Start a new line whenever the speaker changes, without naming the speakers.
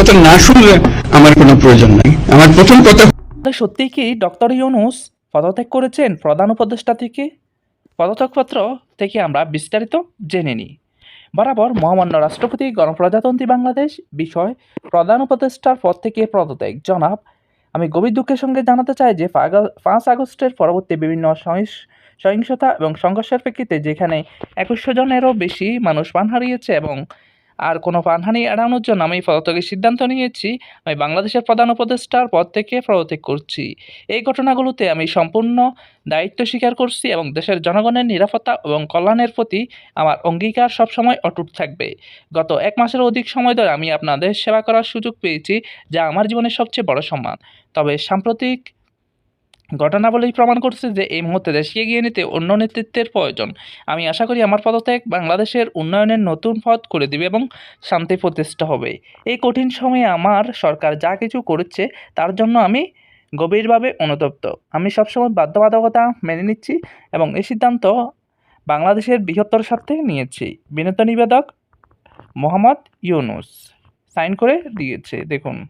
কথা না শুনলে আমার কোনো প্রয়োজন নাই। আমার প্রথম কথা
সত্যিই কি ডক্টর ইউনুস পদত্যাগ করেছেন প্রধান উপদেষ্টা থেকে? পদত্যাগপত্র থেকে আমরা বিস্তারিত জেনে নিই। বরাবর মহামান্য রাষ্ট্রপতি, গণপ্রজাতন্ত্রী বাংলাদেশ বিষয় প্রধান উপদেষ্টার পদ থেকে পদত্যাগ। জনাব, আমি গভীর দুঃখের সঙ্গে জানাতে চাই যে পাঁচ আগস্টের পরবর্তী বিভিন্ন সহিংসতা এবং সংঘর্ষের প্রেক্ষিতে যেখানে একুশশো জনেরও বেশি মানুষ প্রাণ হারিয়েছে এবং আর কোনো প্রাণহানি এড়ানোর জন্য আমি পদত্যাগের সিদ্ধান্ত নিয়েছি। আমি বাংলাদেশের প্রধান উপদেষ্টার পদ থেকে পদত্যাগ করছি। এই ঘটনাগুলোতে আমি সম্পূর্ণ দায়িত্ব স্বীকার করছি এবং দেশের জনগণের নিরাপত্তা এবং কল্যাণের প্রতি আমার অঙ্গীকার সবসময় অটুট থাকবে। গত এক মাসের অধিক সময় ধরে আমি আপনাদের সেবা করার সুযোগ পেয়েছি, যা আমার জীবনের সবচেয়ে বড় সম্মান। তবে সাম্প্রতিক ঘটনাবলী প্রমাণ করছে যে এই মুহূর্তে দেশকে এগিয়ে নিতে অন্য নেতৃত্বের প্রয়োজন। আমি আশা করি আমার পদত্যাগ বাংলাদেশের উন্নয়নের নতুন পথ করে দিবে এবং শান্তি প্রতিষ্ঠা হবে। এই কঠিন সময়ে আমার সরকার যা কিছু করেছে, তার জন্য আমি গভীরভাবে অনুতপ্ত। আমি সবসময় বাধ্যবাধকতা মেনে নিচ্ছি এবং এই সিদ্ধান্ত বাংলাদেশের বৃহত্তর স্বার্থে নিয়েছি। বিনোদ নিবেদক মোহাম্মদ ইউনুস। সাইন করে দিয়েছে, দেখুন।